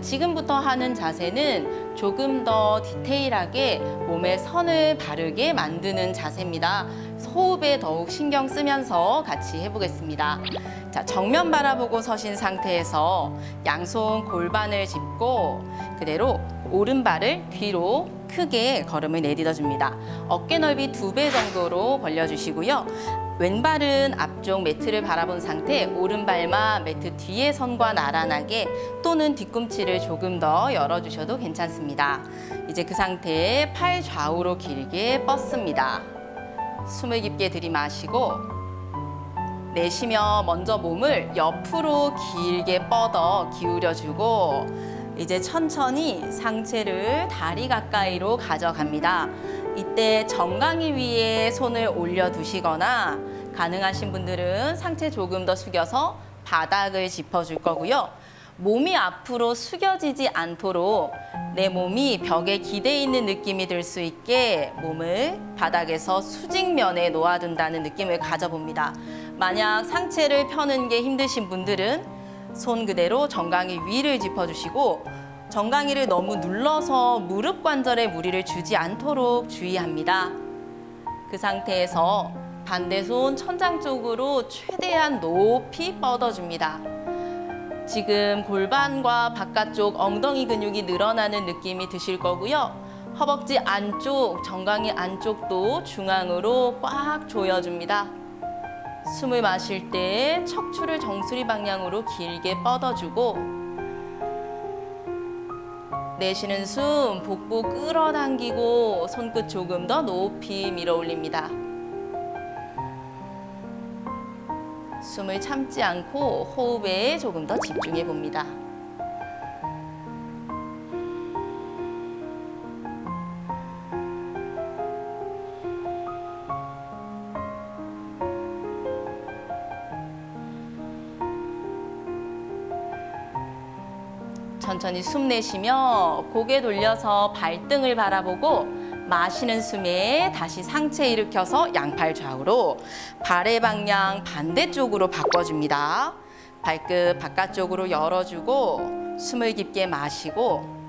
지금부터 하는 자세는 조금 더 디테일하게 몸에 선을 바르게 만드는 자세입니다. 호흡에 더욱 신경 쓰면서 같이 해보겠습니다. 자, 정면 바라보고 서신 상태에서 양손 골반을 짚고 그대로 오른발을 뒤로 크게 걸음을 내딛어 줍니다. 어깨 넓이 두 배 정도로 벌려주시고요. 왼발은 앞쪽 매트를 바라본 상태, 오른발만 매트 뒤에 선과 나란하게 또는 뒤꿈치를 조금 더 열어주셔도 괜찮습니다. 이제 그 상태에 팔 좌우로 길게 뻗습니다. 숨을 깊게 들이마시고 내쉬며 먼저 몸을 옆으로 길게 뻗어 기울여주고 이제 천천히 상체를 다리 가까이로 가져갑니다. 이때 정강이 위에 손을 올려두시거나 가능하신 분들은 상체 조금 더 숙여서 바닥을 짚어줄 거고요. 몸이 앞으로 숙여지지 않도록 내 몸이 벽에 기대 있는 느낌이 들 수 있게 몸을 바닥에서 수직면에 놓아둔다는 느낌을 가져봅니다. 만약 상체를 펴는 게 힘드신 분들은 손 그대로 정강이 위를 짚어주시고 정강이를 너무 눌러서 무릎 관절에 무리를 주지 않도록 주의합니다. 그 상태에서 반대 손 천장 쪽으로 최대한 높이 뻗어줍니다. 지금 골반과 바깥쪽 엉덩이 근육이 늘어나는 느낌이 드실 거고요. 허벅지 안쪽, 정강이 안쪽도 중앙으로 꽉 조여줍니다. 숨을 마실 때 척추를 정수리 방향으로 길게 뻗어주고 내쉬는 숨 복부 끌어당기고 손끝 조금 더 높이 밀어 올립니다. 숨을 참지 않고 호흡에 조금 더 집중해 봅니다. 천천히 숨 내쉬며 고개 돌려서 발등을 바라보고 마시는 숨에 다시 상체 일으켜서 양팔 좌우로 발의 방향 반대쪽으로 바꿔줍니다. 발끝 바깥쪽으로 열어주고 숨을 깊게 마시고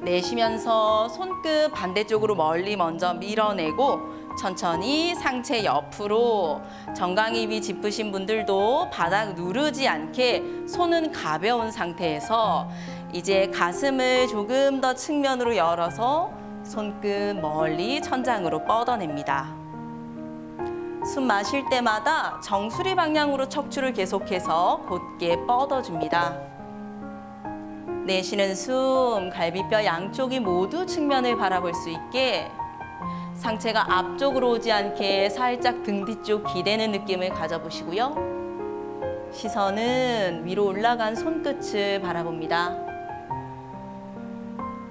내쉬면서 손끝 반대쪽으로 멀리 먼저 밀어내고 천천히 상체 옆으로 정강이 위 짚으신 분들도 바닥 누르지 않게 손은 가벼운 상태에서 이제 가슴을 조금 더 측면으로 열어서 손끝 멀리 천장으로 뻗어냅니다. 숨 마실 때마다 정수리 방향으로 척추를 계속해서 곧게 뻗어줍니다. 내쉬는 숨, 갈비뼈 양쪽이 모두 측면을 바라볼 수 있게 상체가 앞쪽으로 오지 않게 살짝 등 뒤쪽 기대는 느낌을 가져보시고요. 시선은 위로 올라간 손끝을 바라봅니다.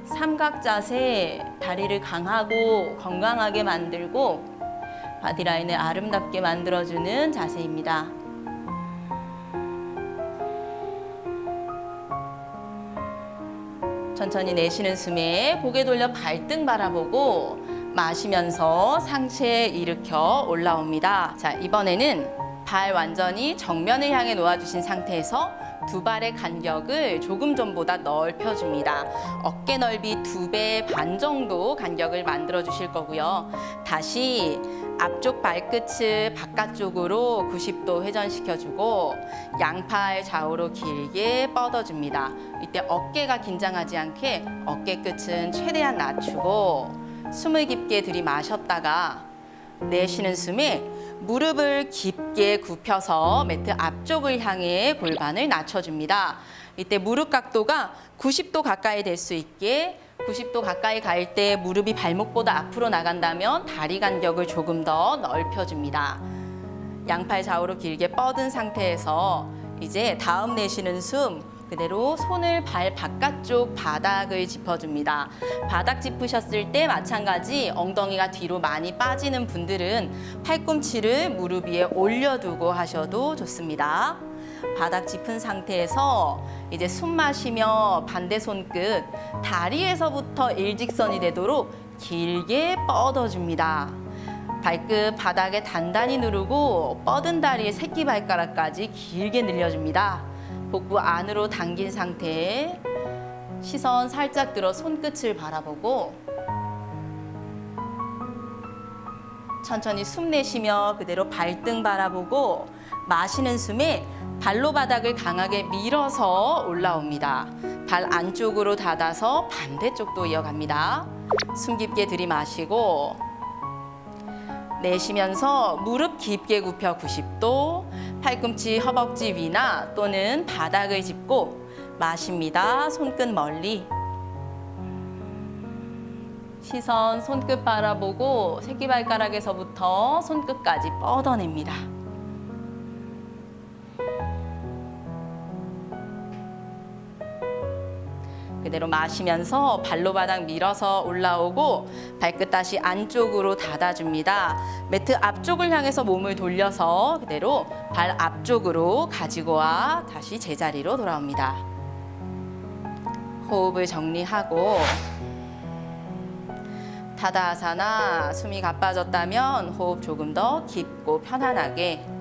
삼각 자세, 다리를 강하고 건강하게 만들고 바디라인을 아름답게 만들어주는 자세입니다. 천천히 내쉬는 숨에 고개 돌려 발등 바라보고 마시면서 상체 일으켜 올라옵니다. 자, 이번에는 발 완전히 정면을 향해 놓아주신 상태에서 두 발의 간격을 조금 전보다 넓혀줍니다. 어깨 넓이 두 배 반 정도 간격을 만들어 주실 거고요. 다시 앞쪽 발끝을 바깥쪽으로 90도 회전시켜주고 양팔 좌우로 길게 뻗어줍니다. 이때 어깨가 긴장하지 않게 어깨 끝은 최대한 낮추고 숨을 깊게 들이마셨다가 내쉬는 숨에 무릎을 깊게 굽혀서 매트 앞쪽을 향해 골반을 낮춰줍니다. 이때 무릎 각도가 90도 가까이 될 수 있게 90도 가까이 갈 때 무릎이 발목보다 앞으로 나간다면 다리 간격을 조금 더 넓혀줍니다. 양팔 좌우로 길게 뻗은 상태에서 이제 다음 내쉬는 숨 그대로 손을 발 바깥쪽 바닥을 짚어줍니다. 바닥 짚으셨을 때 마찬가지 엉덩이가 뒤로 많이 빠지는 분들은 팔꿈치를 무릎 위에 올려두고 하셔도 좋습니다. 바닥 짚은 상태에서 이제 숨 마시며 반대 손끝 다리에서부터 일직선이 되도록 길게 뻗어줍니다. 발끝 바닥에 단단히 누르고 뻗은 다리의 새끼발가락까지 길게 늘려줍니다. 복부 안으로 당긴 상태 시선 살짝 들어 손끝을 바라보고 천천히 숨 내쉬며 그대로 발등 바라보고 마시는 숨에 발로 바닥을 강하게 밀어서 올라옵니다. 발 안쪽으로 닫아서 반대쪽도 이어갑니다. 숨 깊게 들이마시고 내쉬면서 무릎 깊게 굽혀 90도, 팔꿈치 허벅지 위나 또는 바닥을 짚고 마십니다. 손끝 멀리. 시선 손끝 바라보고 새끼발가락에서부터 손끝까지 뻗어냅니다. 그대로 마시면서 발로 바닥 밀어서 올라오고 발끝 다시 안쪽으로 닫아줍니다. 매트 앞쪽을 향해서 몸을 돌려서 그대로 발 앞쪽으로 가지고 와 다시 제자리로 돌아옵니다. 호흡을 정리하고 타다아사나 숨이 가빠졌다면 호흡 조금 더 깊고 편안하게